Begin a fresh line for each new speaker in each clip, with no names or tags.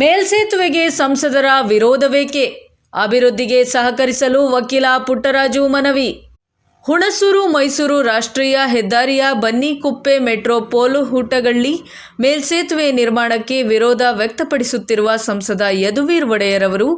ಮೇಲ್ಸೇತುವೆಗೆ ಸಂಸದರ ವಿರೋಧವೇಕೆ? ಅಭಿವೃದ್ಧಿಗೆ ಸಹಕರಿಸಲು ವಕೀಲ ಪುಟ್ಟರಾಜು ಮನವಿ. ಹುಣಸೂರು ಮೈಸೂರು ರಾಷ್ಟ್ರೀಯ ಹೆದ್ದಾರಿಯ ಬನ್ನಿಕುಪ್ಪೆ ಮೆಟ್ರೋಪೋಲ್ ಹುಟ್ಟಗಳ್ಳಿ ಮೇಲ್ಸೇತುವೆ ನಿರ್ಮಾಣಕ್ಕೆ ವಿರೋಧ ವ್ಯಕ್ತಪಡಿಸುತ್ತಿರುವ ಸಂಸದ ಯದುವೀರ್ ಒಡೆಯರ್ ಅವರು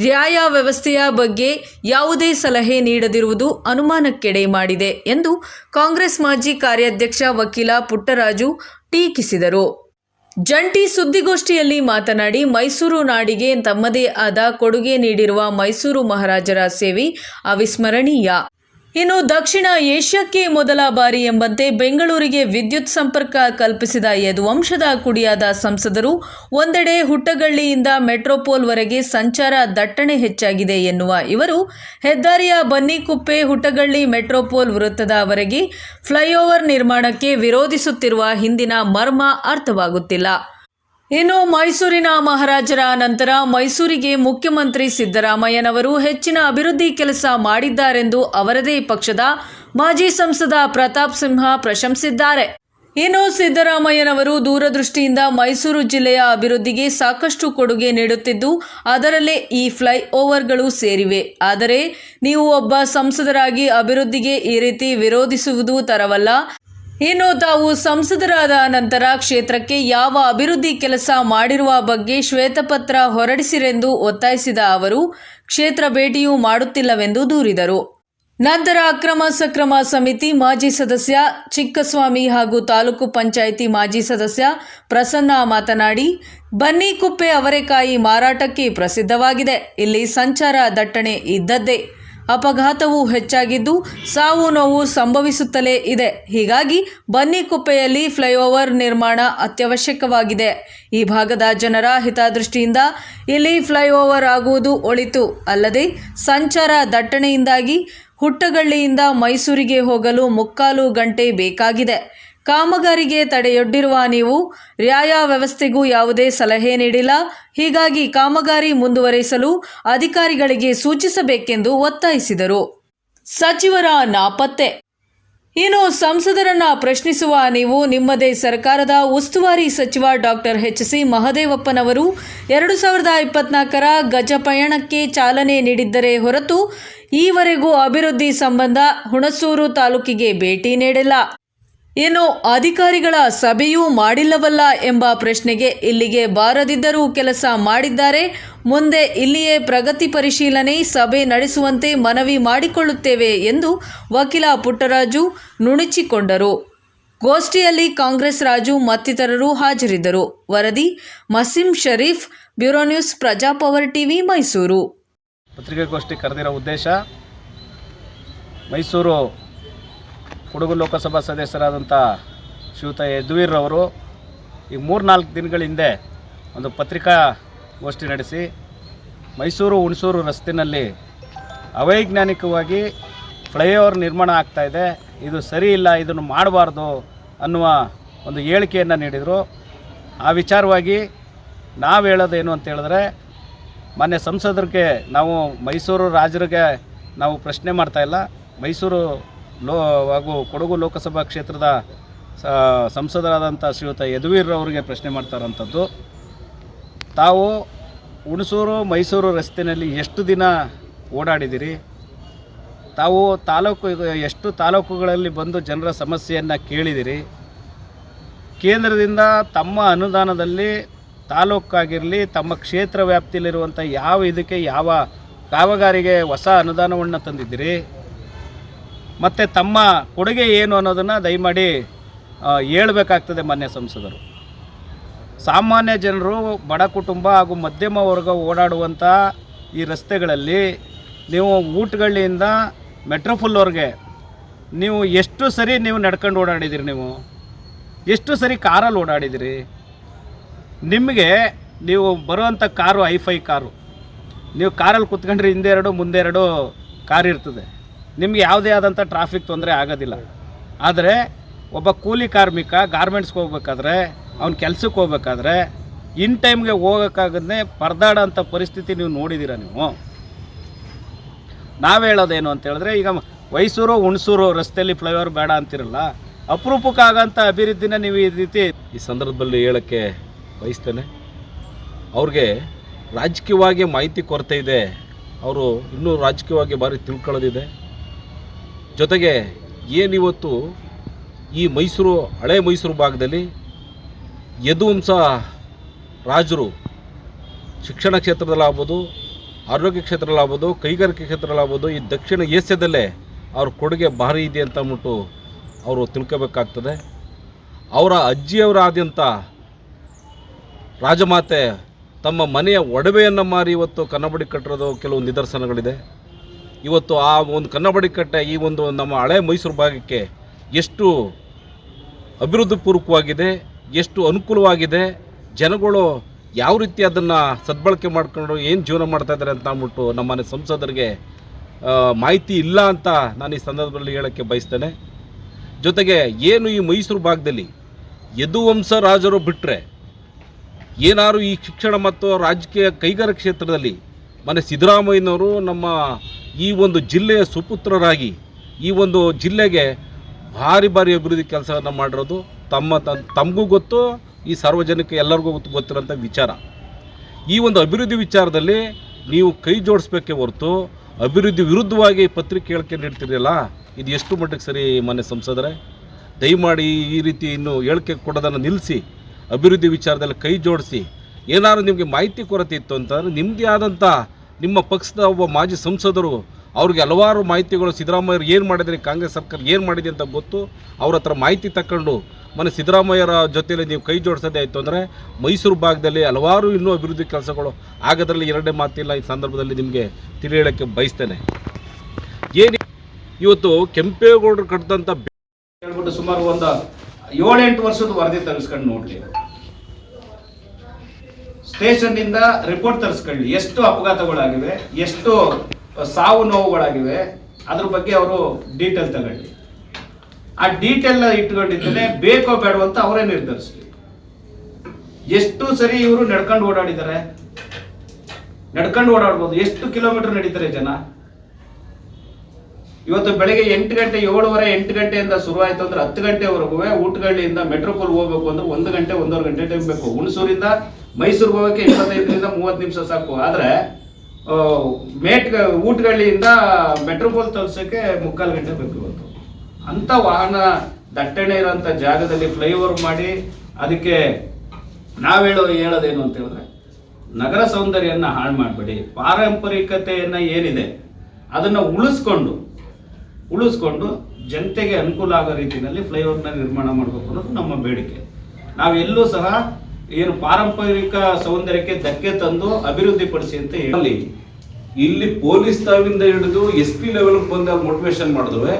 ನ್ಯಾಯ ವ್ಯವಸ್ಥೆಯ ಬಗ್ಗೆ ಯಾವುದೇ ಸಲಹೆ ನೀಡದಿರುವುದು ಅನುಮಾನಕ್ಕೆಡೆ ಮಾಡಿದೆ ಎಂದು ಕಾಂಗ್ರೆಸ್ ಮಾಜಿ ಕಾರ್ಯಾಧ್ಯಕ್ಷ ವಕೀಲ ಪುಟ್ಟರಾಜು ಟೀಕಿಸಿದರು. ಜಂಟಿ ಸುದ್ದಿಗೋಷ್ಠಿಯಲ್ಲಿ ಮಾತನಾಡಿ ಮೈಸೂರು ನಾಡಿಗೆ ತಮ್ಮದೇ ಆದ ಕೊಡುಗೆ ನೀಡಿರುವ ಮೈಸೂರು ಮಹಾರಾಜರ ಸೇವೆ ಅವಿಸ್ಮರಣೀಯ. ಇನ್ನು ದಕ್ಷಿಣ ಏಷ್ಯಾಕ್ಕೆ ಮೊದಲ ಬಾರಿ ಎಂಬಂತೆ ಬೆಂಗಳೂರಿಗೆ ವಿದ್ಯುತ್ ಸಂಪರ್ಕ ಕಲ್ಪಿಸಿದ ಯದುವಂಶದ ಕುಡಿಯಾದ ಸಂಸದರು, ಒಂದೆಡೆ ಹುಟ್ಟಗಳ್ಳಿಯಿಂದ ಮೆಟ್ರೋಪೋಲ್ವರೆಗೆ ಸಂಚಾರ ದಟ್ಟಣೆ ಹೆಚ್ಚಾಗಿದೆ ಎನ್ನುವ ಇವರು, ಹೆದ್ದಾರಿಯ ಬನ್ನಿಕುಪ್ಪೆ ಹುಟ್ಟಗಳ್ಳಿ ಮೆಟ್ರೋಪೋಲ್ ವೃತ್ತದವರೆಗೆ ಫ್ಲೈಓವರ್ ನಿರ್ಮಾಣಕ್ಕೆ ವಿರೋಧಿಸುತ್ತಿರುವ ಹಿಂದಿನ ಮರ್ಮ ಅರ್ಥವಾಗುತ್ತಿಲ್ಲ. ಇನ್ನು ಮೈಸೂರಿನ ಮಹಾರಾಜರ ನಂತರ ಮೈಸೂರಿಗೆ ಮುಖ್ಯಮಂತ್ರಿ ಸಿದ್ದರಾಮಯ್ಯನವರು ಹೆಚ್ಚಿನ ಅಭಿವೃದ್ಧಿ ಕೆಲಸ ಮಾಡಿದ್ದಾರೆಂದು ಅವರದೇ ಪಕ್ಷದ ಮಾಜಿ ಸಂಸದ ಪ್ರತಾಪ್ ಸಿಂಹ ಪ್ರಶಂಸಿದ್ದಾರೆ. ಇನ್ನು ಸಿದ್ದರಾಮಯ್ಯನವರು ದೂರದೃಷ್ಟಿಯಿಂದ ಮೈಸೂರು ಜಿಲ್ಲೆಯ ಅಭಿವೃದ್ಧಿಗೆ ಸಾಕಷ್ಟು ಕೊಡುಗೆ ನೀಡುತ್ತಿದ್ದು, ಅದರಲ್ಲೇ ಈ ಫ್ಲೈ ಓವರ್ಗಳು ಸೇರಿವೆ. ಆದರೆ, ನೀವು ಒಬ್ಬ ಸಂಸದರಾಗಿ ಅಭಿವೃದ್ಧಿಗೆ ಈ ರೀತಿ ವಿರೋಧಿಸುವುದು ತರವಲ್ಲ. ಇನ್ನು ತಾವು ಸಂಸದರಾದ ನಂತರ ಕ್ಷೇತ್ರಕ್ಕೆ ಯಾವ ಅಭಿವೃದ್ಧಿ ಕೆಲಸ ಮಾಡಿರುವ ಬಗ್ಗೆ ಶ್ವೇತಪತ್ರ ಹೊರಡಿಸಿರೆಂದು ಒತ್ತಾಯಿಸಿದ ಅವರು, ಕ್ಷೇತ್ರ ಭೇಟಿಯೂ ಮಾಡುತ್ತಿಲ್ಲವೆಂದು ದೂರಿದರು. ನಂತರ ಅಕ್ರಮ ಸಕ್ರಮ ಸಮಿತಿ ಮಾಜಿ ಸದಸ್ಯ ಚಿಕ್ಕಸ್ವಾಮಿ ಹಾಗೂ ತಾಲೂಕು ಪಂಚಾಯಿತಿ ಮಾಜಿ ಸದಸ್ಯ ಪ್ರಸನ್ನ ಮಾತನಾಡಿ ಬನ್ನಿಕುಪ್ಪೆ ಅವರೆಕಾಯಿ ಮಾರಾಟಕ್ಕೆ ಪ್ರಸಿದ್ಧವಾಗಿದೆ. ಇಲ್ಲಿ ಸಂಚಾರ ದಟ್ಟಣೆ ಇದ್ದದ್ದೇ. ಅಪಘಾತವೂ ಹೆಚ್ಚಾಗಿದ್ದು ಸಾವು ನೋವು ಸಂಭವಿಸುತ್ತಲೇ ಇದೆ. ಹೀಗಾಗಿ ಬನ್ನಿಕುಪ್ಪೆಯಲ್ಲಿ ಫ್ಲೈಓವರ್ ನಿರ್ಮಾಣ ಅತ್ಯವಶ್ಯಕವಾಗಿದೆ. ಈ ಭಾಗದ ಜನರ ಹಿತದೃಷ್ಟಿಯಿಂದ ಇಲ್ಲಿ ಫ್ಲೈಓವರ್ ಆಗುವುದು ಒಳಿತು. ಅಲ್ಲದೆ ಸಂಚಾರ ದಟ್ಟಣೆಯಿಂದಾಗಿ ಹುಟ್ಟಗಳ್ಳಿಯಿಂದ ಮೈಸೂರಿಗೆ ಹೋಗಲು ಮುಕ್ಕಾಲು ಗಂಟೆ ಬೇಕಾಗಿದೆ. ಕಾಮಗಾರಿಗೆ ತಡೆಯೊಡ್ಡಿರುವ ನೀವು ರ್ಯಾಯ ವ್ಯವಸ್ಥೆಗೂ ಯಾವುದೇ ಸಲಹೆ ನೀಡಿಲ್ಲ. ಹೀಗಾಗಿ ಕಾಮಗಾರಿ ಮುಂದುವರಿಸಲು ಅಧಿಕಾರಿಗಳಿಗೆ ಸೂಚಿಸಬೇಕೆಂದು ಒತ್ತಾಯಿಸಿದರು. ಸಚಿವರ ನಾಪತ್ತೆ. ಇನ್ನು ಸಂಸದರನ್ನ ಪ್ರಶ್ನಿಸುವ ನೀವು ನಿಮ್ಮದೇ ಸರ್ಕಾರದ ಉಸ್ತುವಾರಿ ಸಚಿವ ಡಾಕ್ಟರ್ ಎಚ್ ಸಿ ಮಹದೇವಪ್ಪನವರು ಎರಡು ಸಾವಿರದ ಇಪ್ಪತ್ನಾಲ್ಕರ ಗಜ ಪಯಣಕ್ಕೆ ಚಾಲನೆ ನೀಡಿದ್ದರೆ ಹೊರತು ಈವರೆಗೂ ಅಭಿವೃದ್ಧಿ ಸಂಬಂಧ ಹುಣಸೂರು ತಾಲೂಕಿಗೆ ಭೇಟಿ ನೀಡಿಲ್ಲ. ಇನ್ನು ಅಧಿಕಾರಿಗಳ ಸಭೆಯೂ ಮಾಡಿಲ್ಲವಲ್ಲ ಎಂಬ ಪ್ರಶ್ನೆಗೆ ಇಲ್ಲಿಗೆ ಬಾರದಿದ್ದರೂ ಕೆಲಸ ಮಾಡಿದ್ದಾರೆ. ಮುಂದೆ ಇಲ್ಲಿಯೇ ಪ್ರಗತಿ ಪರಿಶೀಲನೆ, ಸಭೆ ನಡೆಸುವಂತೆ ಮನವಿ ಮಾಡಿಕೊಳ್ಳುತ್ತೇವೆ ಎಂದು ವಕೀಲ ಪುಟ್ಟರಾಜು ನುಣುಚಿಕೊಂಡರು. ಗೋಷ್ಠಿಯಲ್ಲಿ ಕಾಂಗ್ರೆಸ್ ರಾಜು ಮತ್ತಿತರರು ಹಾಜರಿದ್ದರು. ವರದಿ, Maseem Sharif, bureau news, Prajapower TV, Mysuru.
ಪತ್ರಿಕಾಗೋಷ್ಠಿ ಕರೆದಿರೋ ಉದ್ದೇಶ ಮೈಸೂರು ಕೊಡಗು ಲೋಕಸಭಾ ಸದಸ್ಯರಾದಂಥ ಶ್ರೀಯುತ ಯದುವೀರ್ರವರು ಈ ಮೂರು ನಾಲ್ಕು ದಿನಗಳ ಹಿಂದೆ ಒಂದು ಪತ್ರಿಕಾಗೋಷ್ಠಿ ನಡೆಸಿ ಮೈಸೂರು, ಹುಣಸೂರು ರಸ್ತೆಯಲ್ಲಿ ಅವೈಜ್ಞಾನಿಕವಾಗಿ ಫ್ಲೈಓವರ್ ನಿರ್ಮಾಣ ಆಗ್ತಾ ಇದೆ ಸರಿ ಇಲ್ಲ, ಇದನ್ನು ಮಾಡಬಾರ್ದು ಅನ್ನುವ ಒಂದು ಹೇಳಿಕೆಯನ್ನು ನೀಡಿದರು. ಆ ವಿಚಾರವಾಗಿ ನಾವು ಹೇಳೋದೇನು ಅಂತ ಹೇಳಿದ್ರೆ, ಮಾನ್ಯ ಸಂಸದರಿಗೆ ನಾವು ಮೈಸೂರು ರಾಜರಿಗೆ ನಾವು ಪ್ರಶ್ನೆ ಮಾಡ್ತಾ ಇಲ್ಲ. ಮೈಸೂರು ಲೋ, ಹಾಗೂ ಕೊಡಗು ಲೋಕಸಭಾ ಕ್ಷೇತ್ರದ ಸಂಸದರಾದಂಥ ಶ್ರೀಯುತ ಯದುವೀರ್ ಅವರಿಗೆ ಪ್ರಶ್ನೆ ಮಾಡ್ತಾರಂಥದ್ದು ತಾವು ಹುಣಸೂರು, ಮೈಸೂರು ರಸ್ತೆಯಲ್ಲಿ ಎಷ್ಟು ದಿನ ಓಡಾಡಿದಿರಿ? ತಾವು ತಾಲೂಕು, ಎಷ್ಟು ತಾಲೂಕುಗಳಲ್ಲಿ ಬಂದು ಜನರ ಸಮಸ್ಯೆಯನ್ನು ಕೇಳಿದಿರಿ? ಕೇಂದ್ರದಿಂದ ತಮ್ಮ ಅನುದಾನದಲ್ಲಿ ತಾಲೂಕಾಗಿರಲಿ, ತಮ್ಮ ಕ್ಷೇತ್ರ ವ್ಯಾಪ್ತಿಯಲ್ಲಿರುವಂಥ ಯಾವ ಇದಕ್ಕೆ, ಯಾವ ಕಾಮಗಾರಿಗೆ ಹೊಸ ಅನುದಾನವನ್ನು ತಂದಿದ್ದೀರಿ? ಮತ್ತು ತಮ್ಮ ಕೊಡುಗೆ ಏನು ಅನ್ನೋದನ್ನು ದಯಮಾಡಿ ಹೇಳಬೇಕಾಗ್ತದೆ ಮಾನ್ಯ ಸಂಸದರು. ಸಾಮಾನ್ಯ ಜನರು, ಬಡ ಕುಟುಂಬ ಹಾಗೂ ಮಧ್ಯಮ ವರ್ಗ ಓಡಾಡುವಂಥ ಈ ರಸ್ತೆಗಳಲ್ಲಿ ನೀವು ಊಟಗಳಿಂದ ಮೆಟ್ರೋಫುಲ್ವರೆಗೆ ನೀವು ಎಷ್ಟು ಸರಿ ನೀವು ನಡ್ಕೊಂಡು ಓಡಾಡಿದಿರಿ ನೀವು? ಎಷ್ಟು ಸರಿ ಕಾರಲ್ಲಿ ಓಡಾಡಿದಿರಿ? ನಿಮಗೆ ನೀವು ಬರುವಂಥ ಕಾರು, ಐಫೈ ಕಾರು, ನೀವು ಕಾರಲ್ಲಿ ಕುತ್ಕೊಂಡ್ರೆ ಹಿಂದೆ ಎರಡು, ಮುಂದೆ ಎರಡು ಕಾರ್ ಇರ್ತದೆ. ನಿಮ್ಗೆ ಯಾವುದೇ ಆದಂಥ ಟ್ರಾಫಿಕ್ ತೊಂದರೆ ಆಗೋದಿಲ್ಲ. ಆದರೆ ಒಬ್ಬ ಕೂಲಿ ಕಾರ್ಮಿಕ ಗಾರ್ಮೆಂಟ್ಸ್ಗೆ ಹೋಗ್ಬೇಕಾದ್ರೆ, ಅವ್ನ ಕೆಲಸಕ್ಕೆ ಹೋಗ್ಬೇಕಾದ್ರೆ, ಇನ್ ಟೈಮ್ಗೆ ಹೋಗೋಕ್ಕಾಗದೇ ಪರದಾಡೋಂಥ ಪರಿಸ್ಥಿತಿ ನೀವು ನೋಡಿದ್ದೀರಾ ನೀವು. ನಾವು ಹೇಳೋದೇನು ಅಂತ ಹೇಳಿದ್ರೆ, ಈಗ ಮೈಸೂರು, ಹುಣಸೂರು ರಸ್ತೆಯಲ್ಲಿ ಫ್ಲೈಓವರ್ ಬೇಡ ಅಂತಿರಲ್ಲ ಅಪರೂಪಕ್ಕಾಗಂಥ ಅಭಿವೃದ್ಧಿನ ನೀವು ಈ ರೀತಿ
ಈ ಸಂದರ್ಭದಲ್ಲಿ ಹೇಳೋಕ್ಕೆ ಬಯಸ್ತೇನೆ.
ಅವ್ರಿಗೆ ರಾಜಕೀಯವಾಗಿ ಮಾಹಿತಿ ಕೊರತೆ ಇದೆ. ಅವರು ಇನ್ನೂ ರಾಜಕೀಯವಾಗಿ ಭಾರಿ ತಿಳ್ಕೊಳ್ಳೋದಿದೆ. ಜೊತೆಗೆ ಏನಿವತ್ತು ಈ ಮೈಸೂರು, ಹಳೆ ಮೈಸೂರು ಭಾಗದಲ್ಲಿ ಯದುವಂಶ ರಾಜರು ಶಿಕ್ಷಣ ಕ್ಷೇತ್ರದಲ್ಲಾಗ್ಬೋದು, ಆರೋಗ್ಯ ಕ್ಷೇತ್ರದಲ್ಲಾಗ್ಬೋದು, ಕೈಗಾರಿಕೆ ಕ್ಷೇತ್ರದಲ್ಲಾಗ್ಬೋದು, ಈ ದಕ್ಷಿಣ ಏಷ್ಯಾದಲ್ಲೇ ಅವ್ರ ಕೊಡುಗೆ ಭಾರಿ ಇದೆ ಅಂತ ಅಂದ್ಬಿಟ್ಟು ಅವರು ತಿಳ್ಕೋಬೇಕಾಗ್ತದೆ. ಅವರ ಅಜ್ಜಿಯವರಾದ್ಯಂತ ರಾಜಮಾತೆ ತಮ್ಮ ಮನೆಯ ಒಡವೆಯನ್ನು ಮಾರಿ ಇವತ್ತು ಕನ್ನಬಡಿ ಕಟ್ಟಿರೋದು ಕೆಲವು ನಿದರ್ಶನಗಳಿದೆ. ಇವತ್ತು ಆ ಒಂದು ಕನ್ನಬಡಿ ಕಟ್ಟೆ ಈ ಒಂದು ನಮ್ಮ ಹಳೆ ಮೈಸೂರು ಭಾಗಕ್ಕೆ ಎಷ್ಟು ಅಭಿವೃದ್ಧಿಪೂರ್ವಕವಾಗಿದೆ ಎಷ್ಟು ಅನುಕೂಲವಾಗಿದೆ, ಜನಗಳು ಯಾವ ರೀತಿ ಅದನ್ನು ಸದ್ಬಳಕೆ ಮಾಡಿಕೊಂಡು ಏನು ಜೀವನ ಮಾಡ್ತಾ ಇದ್ದಾರೆ ಅಂತ ಅಂದ್ಬಿಟ್ಟು ನಮ್ಮನೆ ಸಂಸದರಿಗೆ ಮಾಹಿತಿ ಇಲ್ಲ ಅಂತ ನಾನು ಈ ಸಂದರ್ಭದಲ್ಲಿ ಹೇಳೋಕ್ಕೆ ಬಯಸ್ತೇನೆ. ಜೊತೆಗೆ ಏನು ಈ ಮೈಸೂರು ಭಾಗದಲ್ಲಿ ಯದುವಂಶ ರಾಜರು ಬಿಟ್ಟರೆ ಏನಾರು ಈ ಶಿಕ್ಷಣ ಮತ್ತು ರಾಜಕೀಯ ಕೈಗಾರಿಕಾ ಕ್ಷೇತ್ರದಲ್ಲಿ ಮನೆ ಸಿದ್ದರಾಮಯ್ಯನವರು ನಮ್ಮ ಈ ಒಂದು ಜಿಲ್ಲೆಯ ಸುಪುತ್ರರಾಗಿ ಈ ಒಂದು ಜಿಲ್ಲೆಗೆ ಭಾರಿ ಭಾರಿ ಅಭಿವೃದ್ಧಿ ಕೆಲಸವನ್ನು ಮಾಡಿರೋದು. ತಮ್ಮ ತಮಗೂ ಗೊತ್ತು, ಈ ಸಾರ್ವಜನಿಕ ಎಲ್ಲರಿಗೂ ಗೊತ್ತು, ಗೊತ್ತಿರೋಂಥ ವಿಚಾರ. ಈ ಒಂದು ಅಭಿವೃದ್ಧಿ ವಿಚಾರದಲ್ಲಿ ನೀವು ಕೈ ಜೋಡಿಸ್ಬೇಕೆ ಹೊರತು ಅಭಿವೃದ್ಧಿ ವಿರುದ್ಧವಾಗಿ ಪತ್ರಿಕೆ ಹೇಳಿಕೆ ನೀಡ್ತಿರಲಿಲ್ಲ. ಇದು ಎಷ್ಟು ಮಟ್ಟಿಗೆ ಸರಿ ಮನೆ ಸಂಸದರೇ? ದಯಮಾಡಿ ಈ ರೀತಿ ಇನ್ನು ಹೇಳಿಕೆ ಕೊಡೋದನ್ನು ನಿಲ್ಲಿಸಿ ಅಭಿವೃದ್ಧಿ ವಿಚಾರದಲ್ಲಿ ಕೈ ಜೋಡಿಸಿ ಏನಾದ್ರು ನಿಮಗೆ ಮಾಹಿತಿ ಕೊರತೆ ಇತ್ತು ಅಂತಂದರೆ ನಿಮ್ಮದೇ ಆದಂಥ ನಿಮ್ಮ ಪಕ್ಷದ ಒಬ್ಬ ಮಾಜಿ ಸಂಸದರು, ಅವ್ರಿಗೆ ಹಲವಾರು ಮಾಹಿತಿಗಳು ಸಿದ್ದರಾಮಯ್ಯರು ಏನು ಮಾಡಿದರೆ, ಕಾಂಗ್ರೆಸ್ ಸರ್ಕಾರ ಏನು ಮಾಡಿದೆ ಅಂತ ಗೊತ್ತು. ಅವ್ರ ಹತ್ರ ಮಾಹಿತಿ ತಗೊಂಡು ಮನೆ ಸಿದ್ದರಾಮಯ್ಯರ ಜೊತೆಯಲ್ಲಿ ನೀವು ಕೈ ಜೋಡಿಸೋದೇ ಆಯಿತು ಅಂದರೆ ಮೈಸೂರು ಭಾಗದಲ್ಲಿ ಹಲವಾರು ಇನ್ನೂ ಅಭಿವೃದ್ಧಿ ಕೆಲಸಗಳು ಆಗೋದ್ರಲ್ಲಿ ಎರಡೇ ಮಾತಿಲ್ಲ. ಈ ಸಂದರ್ಭದಲ್ಲಿ ನಿಮಗೆ ತಿಳಿ ಬಯಸ್ತೇನೆ. ಏನು ಇವತ್ತು ಕೆಂಪೇಗೌಡರು ಕಟ್ಟಿದಂಥ ಹೇಳ್ಬಿಟ್ಟು ಸುಮಾರು ಒಂದು ಏಳೆಂಟು ವರ್ಷದ ವರದಿ ತರಿಸ್ಕೊಂಡು ನೋಡ್ಲಿ ಸ್ಟೇಷನ್ ಇಂದ ರಿಪೋರ್ಟ್ ತರಿಸ್ಕೊಳ್ಳಿ. ಎಷ್ಟು ಅಪಘಾತಗಳಾಗಿವೆ, ಎಷ್ಟು ಸಾವು ನೋವುಗಳಾಗಿವೆ, ಅದ್ರ ಬಗ್ಗೆ ಅವರು ಡೀಟೇಲ್ ತಗೊಳ್ಳಿ. ಆ ಡೀಟೇಲ್ ಇಟ್ಕೊಂಡಿದ್ದೇನೆ ಬೇಕೋ ಬೇಡವೋ ಅಂತ ಅವರೇ ನಿರ್ಧರಿಸಲಿ. ಎಷ್ಟು ಸರಿ ಇವರು ನಡ್ಕೊಂಡು ಓಡಾಡಿದ್ದಾರೆ? ನಡ್ಕೊಂಡು ಓಡಾಡ್ಬೋದು. ಎಷ್ಟು ಕಿಲೋಮೀಟರ್ ನಡೀತಾರೆ ಜನ? ಇವತ್ತು ಬೆಳಗ್ಗೆ ಎಂಟು ಗಂಟೆ, ಏಳುವರೆ, ಎಂಟು ಗಂಟೆಯಿಂದ ಶುರುವಾಯಿತು ಅಂದ್ರೆ ಹತ್ತು ಗಂಟೆವರೆಗೂ ಊಟಗಳ್ಳಿಯಿಂದ ಮೆಟ್ರೋಪೋಲ್ ಹೋಗ್ಬೇಕು ಅಂದ್ರೆ ಒಂದು ಗಂಟೆ, ಒಂದೂವರೆ ಗಂಟೆ ಟೈಮ್ ಬೇಕು. ಹುಣಸೂರಿಂದ ಮೈಸೂರಿಗೆ ಹೋಗೋಕೆ ಇಪ್ಪತ್ತೈದರಿಂದ ಮೂವತ್ತು ನಿಮಿಷ ಸಾಕು. ಆದ್ರೆ ಮೇಟ್, ಊಟಗಳ್ಳಿಯಿಂದ ಮೆಟ್ರೋಪೋಲ್ ತಲುಪ್ಸೋಕೆ ಮುಕ್ಕಾಲು ಗಂಟೆ ಬೇಕು ಇವತ್ತು. ಅಂತ ವಾಹನ ದಟ್ಟಣೆ ಇರೋಂಥ ಜಾಗದಲ್ಲಿ ಫ್ಲೈಓವರ್ ಮಾಡಿ ಅದಕ್ಕೆ ನಾವು ಹೇಳೋ ಹೇಳೋದೇನು ಅಂತ ಹೇಳಿದ್ರೆ, ನಗರ ಸೌಂದರ್ಯನ ಹಾಳು ಮಾಡಬೇಡಿ. ಪಾರಂಪರಿಕತೆಯನ್ನು ಏನಿದೆ, ಅದನ್ನ ಉಳಿಸ್ಕೊಂಡು ಉಳಿಸ್ಕೊಂಡು ಜನತೆಗೆ ಅನುಕೂಲ ಆಗೋ ರೀತಿಯಲ್ಲಿ ಫ್ಲೈಓವರ್ನ ನಿರ್ಮಾಣ ಮಾಡಬೇಕು ಅನ್ನೋದು ನಮ್ಮ ಬೇಡಿಕೆ. ನಾವೆಲ್ಲೂ ಸಹ ಏನು ಪಾರಂಪರಿಕ ಸೌಂದರ್ಯಕ್ಕೆ ಧಕ್ಕೆ ತಂದು ಅಭಿವೃದ್ಧಿಪಡಿಸಿ ಅಂತ ಹೇಳಿ ಇಲ್ಲಿ ಪೊಲೀಸ್ ತಾವಿಂದ ಹಿಡಿದು ಎಸ್ ಪಿ ಲೆವೆಲ್ಗೆ ಬಂದಾಗ ಮೋಟಿವೇಶನ್ ಮಾಡಿದ್ರೆ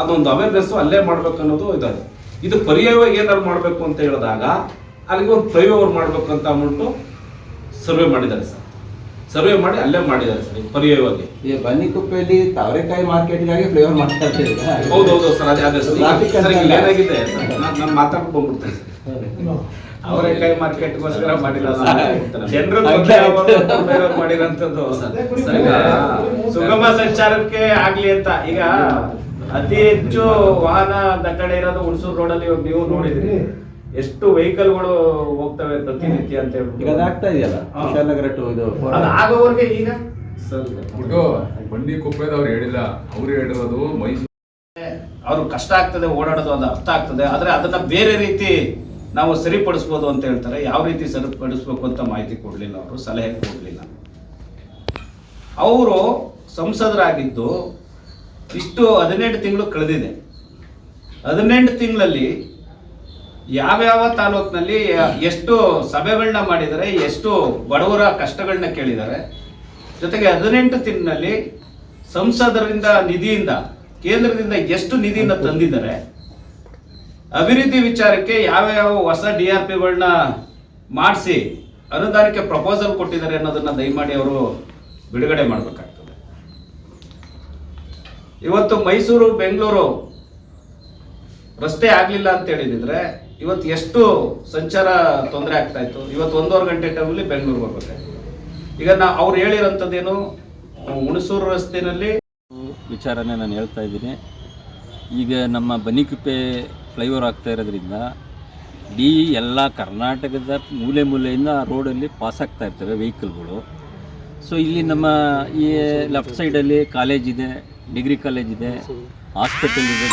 ಅದೊಂದು ಅವೇರ್ನೆಸ್ ಅಲ್ಲೇ ಮಾಡ್ಬೇಕು ಅನ್ನೋದು ಇದಾಗಿದೆ ಇದು ಪರ್ಯಾಯವಾಗಿ ಏನಾದ್ರು ಮಾಡಬೇಕು ಅಂತ ಹೇಳಿದಾಗ, ಅಲ್ಲಿಗೆ ಒಂದು ಫ್ಲೈಓವರ್ ಮಾಡ್ಬೇಕು ಅಂತ ಅಂದ್ಬಿಟ್ಟು ಸರ್ವೆ ಮಾಡಿದ್ದಾರೆ ಸರ್. ಸರ್ವೆ ಮಾಡಿ ಅಲ್ಲೇ ಮಾಡಿದ್ದಾರೆ ಸರ್ ಈಗ ಪರ್ಯಾಯವಾಗಿ
ಈ ಬನ್ನಿಕುಪ್ಪೆಯಲ್ಲಿ ತಾವರೆಕಾಯಿ ಮಾರ್ಕೆಟ್ಗಾಗಿ ಫ್ಲೇವರ್ ಮಾಡ್ತಾ ಇರ್ತೀವಿ
ಹೌದು ಸರ್ ಅದೇ ಅದೇ ಸರ್.
Traffic
sir. ನಾನು ಮಾತಾಡ್ಕೊಂಡು ಬಂದ್ಬಿಡ್ತೇನೆ ಅವರೆಕಾಯಿ ಮಾರ್ಕೆಟ್ಗೋಸ್ಕರ ಮಾಡಿಲ್ಲ ಜನರು ಮಾಡಿರೋಂಥದ್ದು. ಸುಗಮ ಸಂಚಾರಕ್ಕೆ ಆಗ್ಲಿ ಅಂತ. ಈಗ ಅತಿ ಹೆಚ್ಚು ವಾಹನ ದಟ್ಟಣೆ ಇರೋದು ಹುಣಸೂರು ರೋಡಲ್ಲಿ ಇವಾಗ ನೀವು ನೋಡಿದ್ರಿ. ಎಷ್ಟು ವೆಹಿಕಲ್ಗಳು ಹೋಗ್ತವೆ ಪ್ರತಿನಿತ್ಯ ಅಂತ
ಈಗ
ಹೇಳ್ಬಿಟ್ಟು
ಅದಾಗ್ತಾ ಇದೆಯಲ್ಲ?
ಹಾ.
ಕುಶಾಲನಗರ ಟು ಇದು
ಆಗೋವರೆಗೆ ಈಗ?
ಬಂಡಿ ಬಂಡಿ ಕುಪ್ಪೆದವ್ರು ಹೇಳಿಲ್ಲ. ಅವ್ರು ಹೇಳಿರೋದು ಮೈಸೂರು
ಅವ್ರು ಕಷ್ಟ ಆಗ್ತದೆ ಓಡಾಡೋದು ಅದು ಅರ್ಥ ಆಗ್ತದೆ ಆದರೆ ಅದನ್ನ ಬೇರೆ ರೀತಿ ನಾವು ಸರಿಪಡಿಸ್ಬೋದು ಅಂತ ಹೇಳ್ತಾರೆ. ಯಾವ ರೀತಿ ಸರಿಪಡಿಸ್ಬೇಕು ಅಂತ ಮಾಹಿತಿ ಕೊಡಲಿಲ್ಲ ಅವರು ಸಲಹೆ ಕೊಡಲಿಲ್ಲ. ಅವರು ಸಂಸದರಾಗಿದ್ದು ಇಷ್ಟು ಹದಿನೆಂಟು ತಿಂಗಳು ಕಳೆದಿದೆ. ಹದಿನೆಂಟು ತಿಂಗಳಲ್ಲಿ ಯಾವ್ಯಾವ ತಾಲೂಕಿನಲ್ಲಿ ಎಷ್ಟು ಸಭೆಗಳನ್ನ ಮಾಡಿದ್ದಾರೆ, ಎಷ್ಟು ಬಡವರ ಕಷ್ಟಗಳನ್ನ ಕೇಳಿದ್ದಾರೆ. ಜೊತೆಗೆ ಹದಿನೆಂಟು ತಿಂಗಳಲ್ಲಿ ಸಂಸದರಿಂದ ನಿಧಿಯಿಂದ, ಕೇಂದ್ರದಿಂದ ಎಷ್ಟು ನಿಧಿನ ತಂದಿದ್ದಾರೆ, ಅಭಿವೃದ್ಧಿ ವಿಚಾರಕ್ಕೆ ಯಾವ ಯಾವ ಹೊಸ ಡಿ ಆರ್ ಪಿಗಳನ್ನ ಮಾಡಿಸಿ ಅನುದಾನಕ್ಕೆ ಪ್ರಪೋಸಲ್ ಕೊಟ್ಟಿದ್ದಾರೆ ಅನ್ನೋದನ್ನ ದಯಮಾಡಿ ಅವರು ಬಿಡುಗಡೆ ಮಾಡಬೇಕಾಗ್ತದೆ. ಇವತ್ತು ಮೈಸೂರು, ಬೆಂಗಳೂರು ರಸ್ತೆ ಆಗಲಿಲ್ಲ ಅಂತ ಹೇಳಿದ್ರೆ ಇವತ್ತು ಎಷ್ಟು ಸಂಚಾರ ತೊಂದರೆ ಆಗ್ತಾ ಇತ್ತು? ಇವತ್ತು ಒಂದೂವರೆ ಗಂಟೆ ಟೈಮಲ್ಲಿ ಬೆಂಗಳೂರು ಬರ್ಬೇಕಾಯ್ತು. ಈಗ ನಾ ಅವ್ರು ಹೇಳಿರೋಂಥದ್ದೇನು? ಹುಣಸೂರು ರಸ್ತೆಯಲ್ಲಿ
ವಿಚಾರನೇ ನಾನು ಹೇಳ್ತಾ ಇದ್ದೀನಿ. ಈಗ ನಮ್ಮ ಬನಿಕುಪ್ಪೆ ಫ್ಲೈಓವರ್ ಆಗ್ತಾ ಇರೋದ್ರಿಂದ ಇಡೀ ಎಲ್ಲ ಕರ್ನಾಟಕದ ಮೂಲೆ ಮೂಲೆಯಿಂದ ಆ ರೋಡಲ್ಲಿ ಪಾಸ್ ಆಗ್ತಾ ಇರ್ತವೆ ವೆಹಿಕಲ್ಗಳು ಸೊ ಇಲ್ಲಿ ನಮ್ಮ ಈ ಲೆಫ್ಟ್ ಸೈಡಲ್ಲಿ ಕಾಲೇಜ್ ಇದೆ ಡಿಗ್ರಿ ಕಾಲೇಜ್ ಇದೆ ಹಾಸ್ಪಿಟಲ್ ಇದೆ.